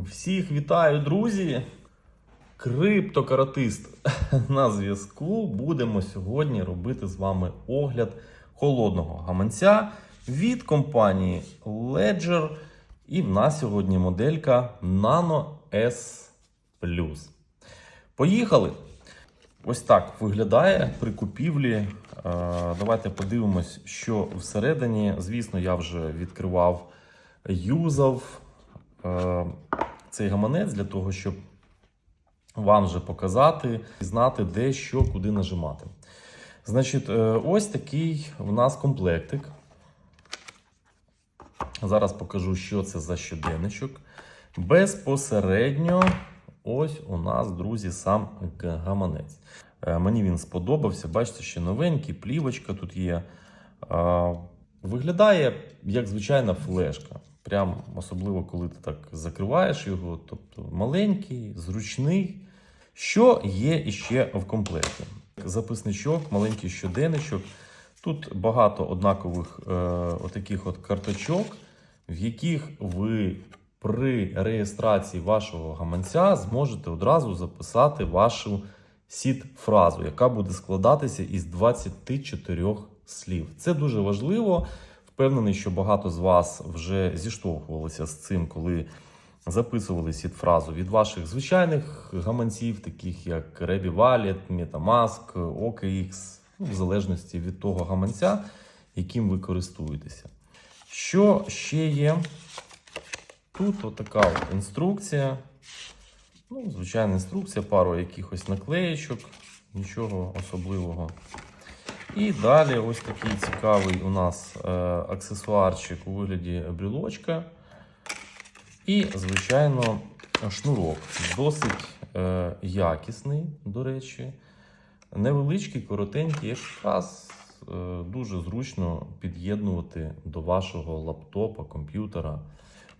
Всіх вітаю, друзі! Криптокаратист на зв'язку. Будемо сьогодні робити з вами огляд холодного гаманця від компанії Ledger. І в нас сьогодні моделька Nano S Поїхали! Ось так виглядає при купівлі. Е, Давайте подивимось, що всередині. Звісно, я вже відкривав, юзав цей гаманець для того, щоб вам вже показати і знати, де що, куди нажимати. Значить, е, ось такий в нас комплектик. Зараз покажу, що це за щоденничок. Безпосередньо, ось у нас, друзі, сам гаманець. Е, Мені він сподобався. Бачите, ще новенький, плівочка тут є. Е, Виглядає як звичайна флешка. Прям особливо, коли ти так закриваєш його. Тобто маленький, зручний. Що є іще в комплекті? Записничок, маленький щоденничок. Тут багато однакових е, отаких от карточок, в яких ви при реєстрації вашого гаманця зможете одразу записати вашу сід-фразу, яка буде складатися із 24 слів. Це дуже важливо. Впевнений, що багато з вас вже зіштовхувалися з цим, коли записували сід-фразу від ваших звичайних гаманців, таких як Revi Wallet, MetaMask, OKX, ну, в залежності від того гаманця, яким ви користуєтеся. Що ще є? Тут отака от інструкція. Ну, звичайна інструкція, пару якихось наклеєчок, нічого особливого. І далі ось такий цікавий у нас е, аксесуарчик у вигляді брілочка. І, звичайно, шнурок. Досить е, якісний, до речі. Невеличкий, коротенький, якраз е, дуже зручно під'єднувати до вашого лаптопа, комп'ютера.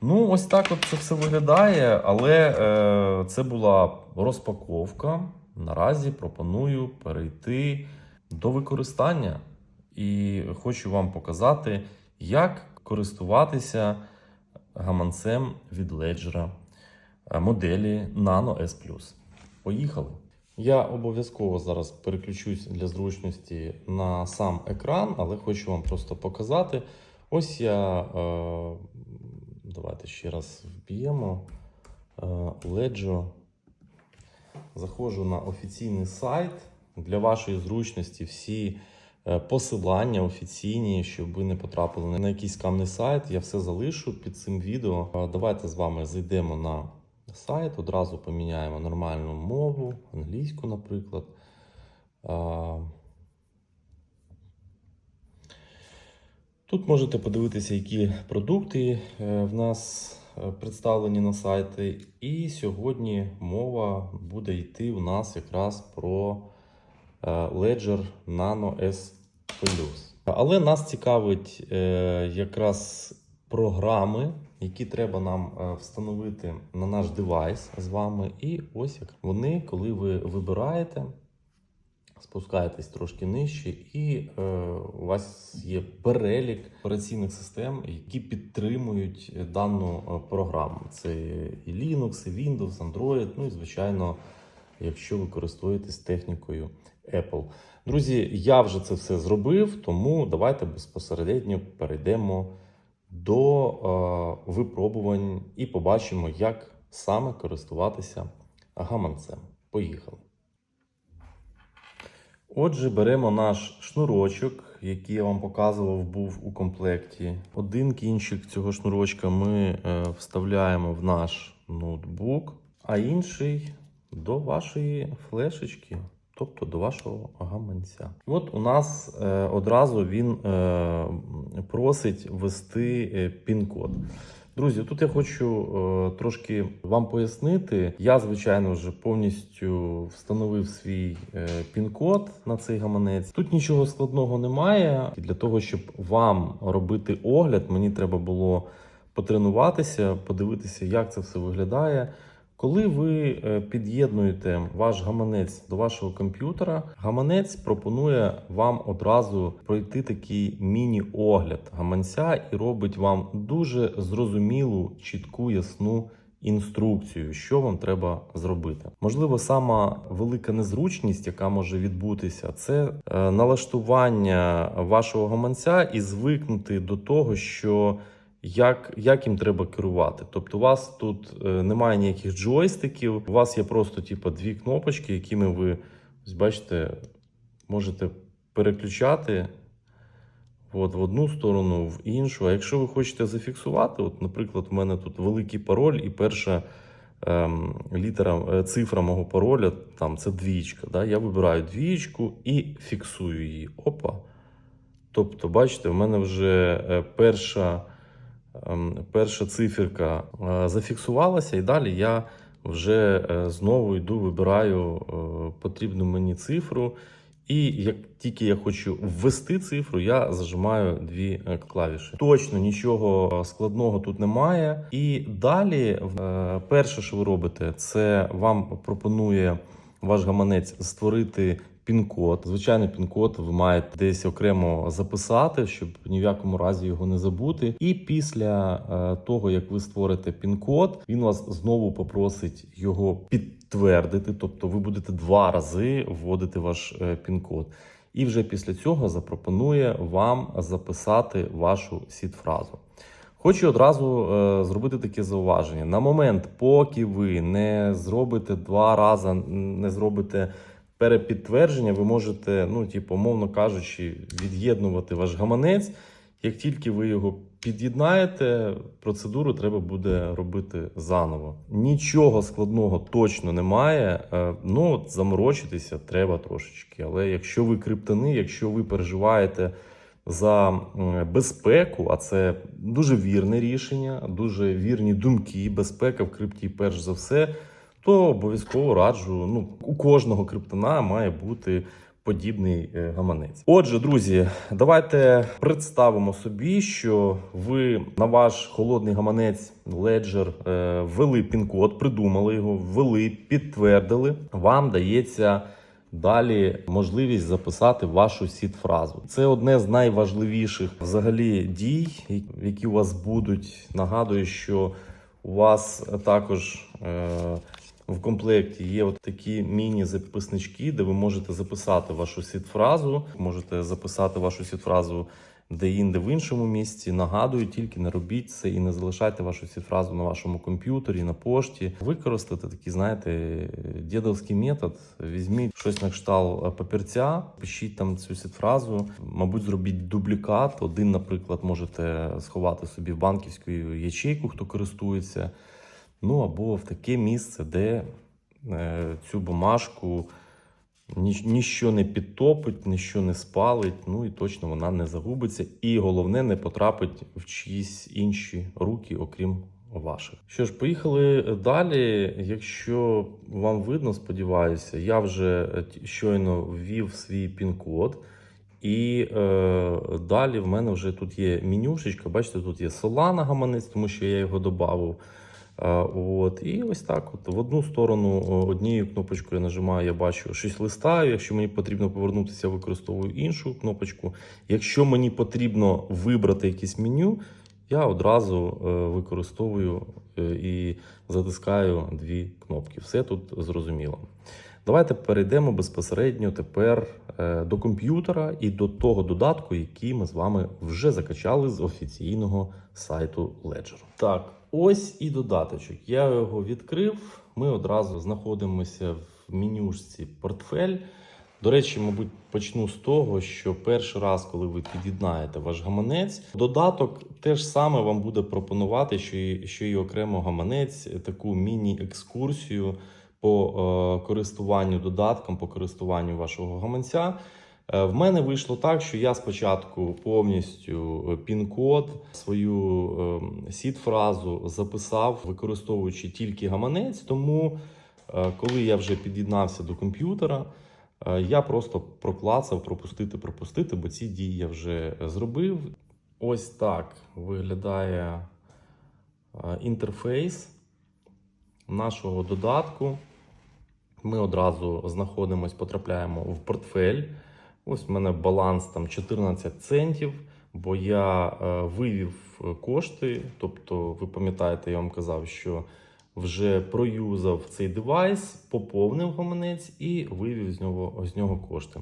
Ну, ось так от це все виглядає, але е, це була розпаковка. Наразі пропоную перейти до використання. І хочу вам показати, як користуватися гаманцем від Ledger е, моделі Nano S Поїхали. Я обов'язково зараз переключусь для зручності на сам екран, але хочу вам просто показати. Ось я. Е, Давайте ще раз вб'ємо е, Ledger. Заходжу на офіційний сайт. Для вашої зручності всі е, посилання офіційні, щоб ви не потрапили на якийсь камний сайт. Я все залишу під цим відео. Давайте з вами зайдемо на сайт, одразу поміняємо нормальну мову, англійську, наприклад. Тут можете подивитися, які продукти е, в нас е, представлені на сайті. І сьогодні мова буде йти у нас якраз про Ledger Nano S Але нас цікавить е, якраз програми, які треба нам е, встановити на наш девайс з вами. І ось як вони, коли ви вибираєте. Спускаєтесь трошки нижче, і е, у вас є перелік операційних систем, які підтримують дану е, програму. Це і Linux, і Windows, Android, ну і звичайно, якщо ви користуєтесь технікою Apple. Друзі, я вже це все зробив, тому давайте безпосередньо перейдемо до е, випробувань і побачимо, як саме користуватися гаманцем. Поїхали. Отже, беремо наш шнурочок, який я вам показував, був у комплекті. Один кінчик цього шнурочка ми е, вставляємо в наш ноутбук, а інший до вашої флешечки, тобто до вашого гаманця. От у нас е, одразу він е, просить ввести е, пін-код. Друзі, тут я хочу е, трошки вам пояснити. Я, звичайно, вже повністю встановив свій е, пін-код на цей гаманець. Тут нічого складного немає. І для того, щоб вам робити огляд, мені треба було потренуватися, подивитися, як це все виглядає. Коли ви е, під'єднуєте ваш гаманець до вашого комп'ютера, гаманець пропонує вам одразу пройти такий міні-огляд гаманця і робить вам дуже зрозумілу, чітку, ясну інструкцію, що вам треба зробити. Можливо, сама велика незручність, яка може відбутися, це е, налаштування вашого гаманця і звикнути до того, що як, як їм треба керувати. Тобто, у вас тут е, немає ніяких джойстиків, у вас є просто типу, дві кнопочки, якими ви ось бачите, можете переключати от, в одну сторону, в іншу. А якщо ви хочете зафіксувати, от, наприклад, у мене тут великий пароль, і перша ем, літера, е, цифра мого пароля там це двічка. Да? Я вибираю двічку і фіксую її. Опа. Тобто, бачите, в мене вже е, перша, перша циферка е, зафіксувалася, і далі я вже е, знову йду, вибираю е, потрібну мені цифру. І як тільки я хочу ввести цифру, я зажимаю дві клавіші. Точно нічого складного тут немає. І далі, перше, що ви робите, це вам пропонує ваш гаманець створити пін-код. Звичайно, пін-код ви маєте десь окремо записати, щоб ні в якому разі його не забути. І після е, того, як ви створите пін-код, він вас знову попросить його підтвердити. Тобто, ви будете два рази вводити ваш е, пін-код. І вже після цього запропонує вам записати вашу сід-фразу. Хочу одразу е, зробити таке зауваження. На момент, поки ви не зробите два рази, не зробите перепідтвердження, ви можете, ну, типу, мовно кажучи, від'єднувати ваш гаманець. Як тільки ви його під'єднаєте, процедуру треба буде робити заново. Нічого складного точно немає. Е, Ну, от заморочитися треба трошечки. Але якщо ви криптани, якщо ви переживаєте за безпеку, а це дуже вірне рішення, дуже вірні думки. Безпека в крипті, перш за все, то обов'язково раджу. Ну, у кожного криптона має бути подібний е, гаманець. Отже, друзі, давайте представимо собі, що ви на ваш холодний гаманець Ledger е, ввели пін-код, придумали його, ввели, підтвердили. Вам дається. Далі можливість записати вашу сід-фразу. Це одне з найважливіших взагалі дій, які у вас будуть. Нагадую, що у вас також е, в комплекті є от такі міні-записнички, де ви можете записати вашу сід-фразу, можете записати вашу сід-фразу де-інде в іншому місці. Нагадую, тільки не робіть це і не залишайте вашу сід-фразу на вашому комп'ютері, на пошті. Використати такий, знаєте, дідовський метод. Візьміть щось на кшталт е, папірця, пишіть там цю сід-фразу. Мабуть, зробіть дублікат. Один, наприклад, можете сховати собі в банківську ячейку, хто користується. Ну або в таке місце, де е, цю бумажку ні, ніщо не підтопить, ніщо не спалить, ну і точно вона не загубиться. І головне, не потрапить в чиїсь інші руки, окрім ваших. Що ж, поїхали далі. Якщо вам видно, сподіваюся, я вже е, щойно ввів свій пін-код. І е, далі в мене вже тут є менюшечка. Бачите, тут є Solana гаманець, тому що я його додав. Е, От, і ось так. От в одну сторону однією кнопочкою я нажимаю, я бачу щось листаю. Якщо мені потрібно повернутися, використовую іншу кнопочку. Якщо мені потрібно вибрати якесь меню, я одразу е, використовую е, і затискаю дві кнопки. Все тут зрозуміло. Давайте перейдемо безпосередньо тепер е, до комп'ютера і до того додатку, який ми з вами вже закачали з офіційного сайту Ledger. Так, ось і додаточок. Я його відкрив. Ми одразу знаходимося в менюшці портфель. До речі, мабуть, почну з того, що перший раз, коли ви під'єднаєте ваш гаманець, додаток теж саме вам буде пропонувати, що і, що і окремо гаманець, таку міні-екскурсію по е, користуванню додатком, по користуванню вашого гаманця. Е, В мене вийшло так, що я спочатку повністю е, пін-код, свою е, сід-фразу записав, використовуючи тільки гаманець. Тому, е, коли я вже під'єднався до комп'ютера, я просто проклацав пропустити, пропустити, бо ці дії я вже зробив. Ось так виглядає інтерфейс нашого додатку. Ми одразу знаходимось, потрапляємо в портфель. Ось в мене баланс там 14 центів, бо я е, вивів кошти. Тобто, ви пам'ятаєте, я вам казав, що вже проюзав цей девайс, поповнив гаманець і вивів з нього, з нього кошти.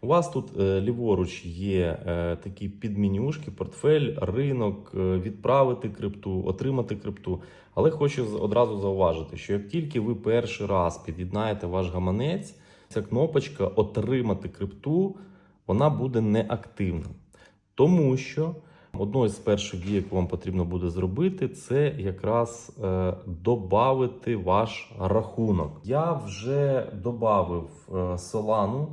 У вас тут е, ліворуч є е, такі підменюшки, портфель, ринок, е, відправити крипту, отримати крипту. Але хочу одразу зауважити, що як тільки ви перший раз під'єднаєте ваш гаманець, ця кнопочка Отримати крипту вона буде неактивна. Тому що одною з перших дій, яку вам потрібно буде зробити, це якраз е, додати ваш рахунок. Я вже додав е, Solana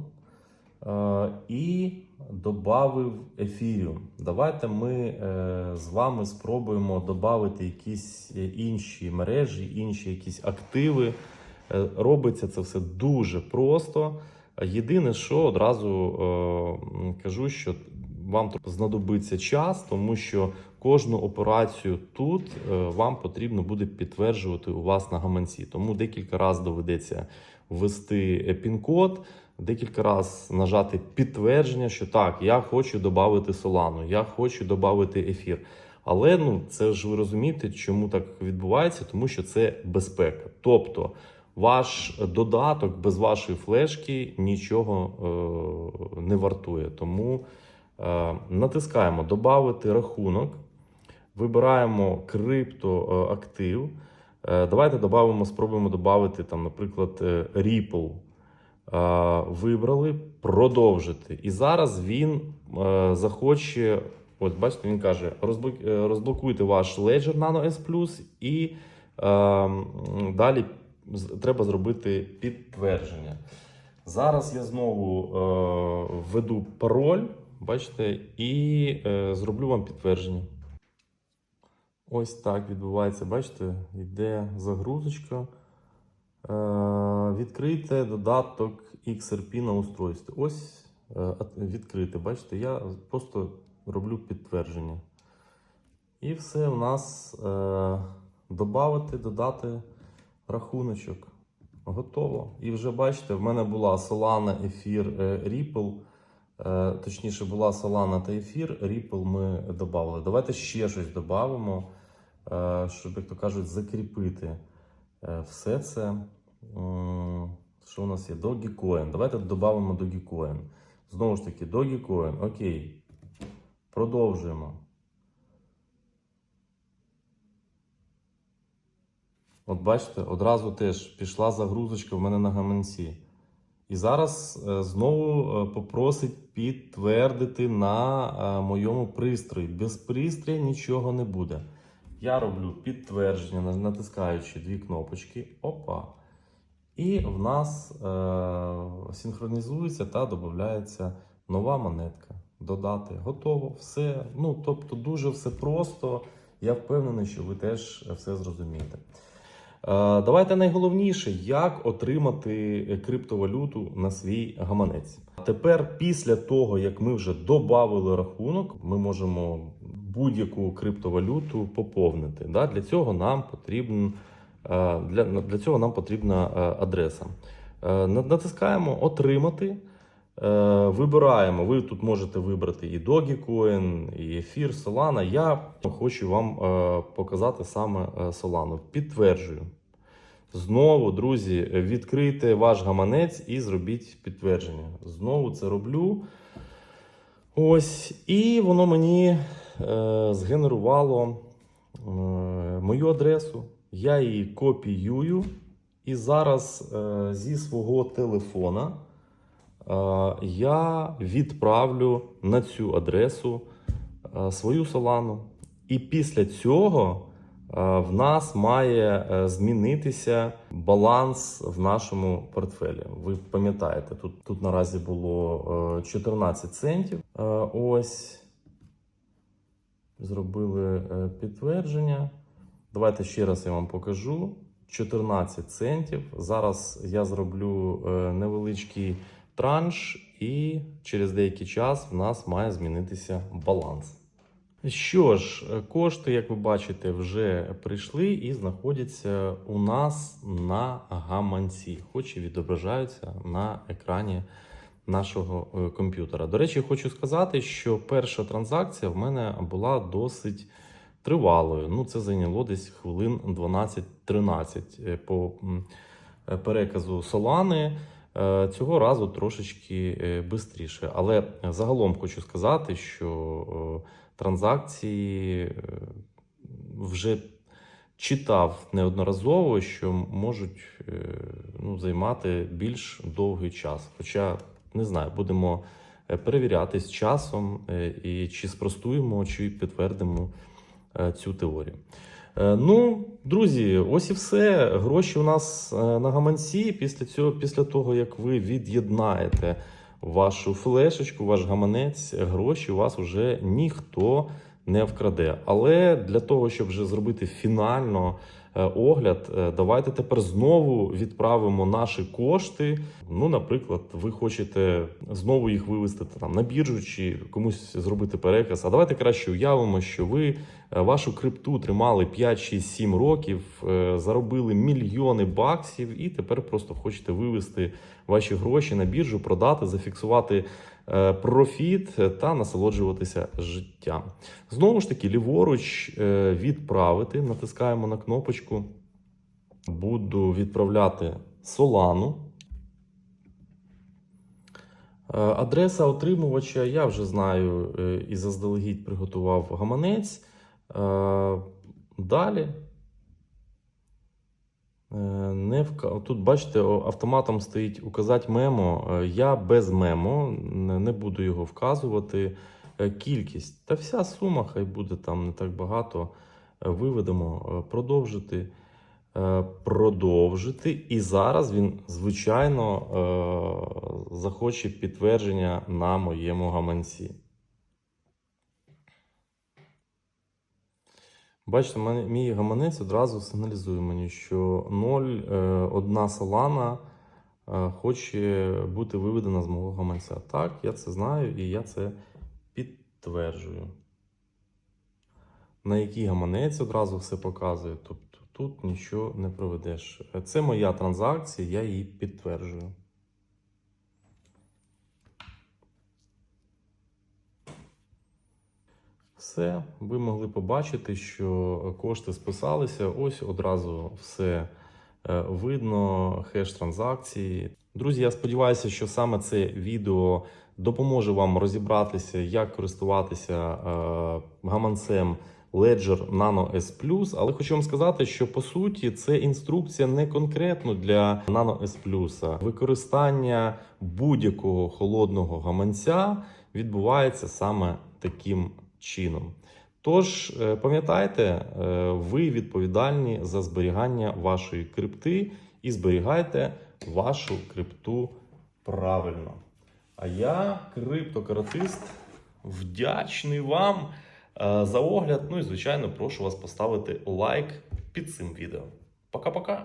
е, і додав Ethereum. Давайте ми е, з вами спробуємо додати якісь е, інші мережі, інші якісь активи. Е, Робиться це все дуже просто. Єдине, що одразу е, кажу, що вам знадобиться час, тому що кожну операцію тут е, вам потрібно буде підтверджувати у вас на гаманці. Тому декілька разів доведеться ввести пін-код, декілька разів нажати підтвердження, що так, я хочу додати Solana, я хочу додати ефір. Але ну це ж ви розумієте, чому так відбувається, тому що це безпека. Тобто ваш додаток без вашої флешки нічого е, не вартує. Тому е, натискаємо Добавити рахунок, вибираємо криптоактив. Е, давайте додамо, спробуємо додати, наприклад, е, Ripple. Е, вибрали продовжити. І зараз він е, захоче. Ось бачите, він каже: е, розблокуйте ваш Ledger Nano S і е, далі треба зробити підтвердження. Зараз я знову е, введу пароль, бачите, і е, зроблю вам підтвердження. Ось так відбувається. Бачите, йде загрузочка. Е, відкрийте додаток XRP на устройстві. Ось е, відкрите. Бачите, я просто роблю підтвердження. І все у нас е, додати, додати рахуночок. Готово. І вже бачите, в мене була Solana, Ефір, Ripple. Е, точніше, була Solana та Ефір. Ripple ми додали. Давайте ще щось додамо, е, щоб, як то кажуть, закріпити е, все це. Що у нас є? Dogecoin. Давайте додамо Dogecoin. Знову ж таки, Dogecoin. Окей. Продовжуємо. От бачите, одразу теж пішла загрузочка в мене на гаманці. І зараз е, знову е, попросить підтвердити на е, моєму пристрої. Без пристрою нічого не буде. Я роблю підтвердження, натискаючи дві кнопочки. Опа. І в нас е, синхронізується та додається нова монетка. Додати. Готово, все. Ну, тобто, дуже все просто. Я впевнений, що ви теж все зрозумієте. Е, Давайте найголовніше, як отримати е, криптовалюту на свій гаманець. Тепер, після того, як ми вже додали рахунок, ми можемо будь-яку криптовалюту поповнити. Для цього нам потрібен е, для, для цього нам потрібна адреса. Натискаємо Отримати. Е, Вибираємо. Ви тут можете вибрати і Dogecoin, і Ефір, Solana. Я хочу вам е, показати саме е, Solana. Підтверджую. Знову, друзі, відкрийте ваш гаманець і зробіть підтвердження. Знову це роблю. Ось, і воно мені е, згенерувало е, мою адресу. Я її копіюю. І зараз е, зі свого телефона я відправлю на цю адресу е, свою солану. І після цього е, в нас має е, змінитися баланс в нашому портфелі. Ви пам'ятаєте, тут, тут наразі було е, 14 центів. Е, Ось зробили е, підтвердження. Давайте ще раз я вам покажу. 14 центів. Зараз я зроблю е, невеличкий транш, і через деякий час в нас має змінитися баланс. Що ж, кошти, як ви бачите, вже прийшли і знаходяться у нас на гаманці, хоч і відображаються на екрані нашого е, комп'ютера. До речі, хочу сказати, що перша транзакція в мене була досить тривалою. Ну, це зайняло десь хвилин 13 е, по е, переказу Solana. Е, Цього разу трошечки швидше. Але загалом хочу сказати, що е, транзакції е, вже читав неодноразово, що можуть е, ну, займати більш довгий час. Хоча не знаю, будемо е, перевіряти з часом е, і чи спростуємо, чи підтвердимо е, цю теорію. Е, Ну, друзі, ось і все. Гроші у нас е, на гаманці. Після цього, після того, як ви від'єднаєте вашу флешечку, ваш гаманець, гроші у вас вже ніхто не вкраде. Але для того, щоб вже зробити фінально е, огляд, давайте тепер знову відправимо наші кошти. Ну, наприклад, ви хочете знову їх вивести там на біржу чи комусь зробити переказ. А давайте краще уявимо, що ви вашу крипту тримали 5, 6, 7 років, е, заробили мільйони баксів, і тепер просто хочете вивести ваші гроші на біржу, продати, зафіксувати е, профіт е, та насолоджуватися життям. Знову ж таки, ліворуч е, відправити, натискаємо на кнопочку. Буду відправляти. Е, Адреса отримувача я вже знаю е, і заздалегідь приготував гаманець. Е, Далі. Е, Не вка... Тут, бачите, автоматом стоїть указати мемо. Е, Я без мемо, не буду його вказувати. Кількість. Та вся сума, хай буде там не так багато. Виведемо продовжити. Продовжити. І зараз він, звичайно, захоче підтвердження на моєму гаманці. Бачите, мій гаманець одразу сигналізує мені, що 0,1 солана е, хоче бути виведена з мого гаманця. Так, я це знаю і я це підтверджую. На який гаманець одразу все показує. Тобто тут нічого не проведеш. Це моя транзакція, я її підтверджую. Все, ви могли побачити, що кошти списалися. Ось одразу все е, видно, хеш транзакції. Друзі, я сподіваюся, що саме це відео допоможе вам розібратися, як користуватися е, гаманцем Ledger Nano S. Але хочу вам сказати, що по суті це інструкція не конкретно для Nano S Plus. Використання будь-якого холодного гаманця відбувається саме таким чином. Тож, е, пам'ятайте, е, ви відповідальні за зберігання вашої крипти і зберігайте вашу крипту правильно. А я, криптокаратист, вдячний вам е, за огляд. Ну і, звичайно, прошу вас поставити лайк під цим відео. Пока-пока!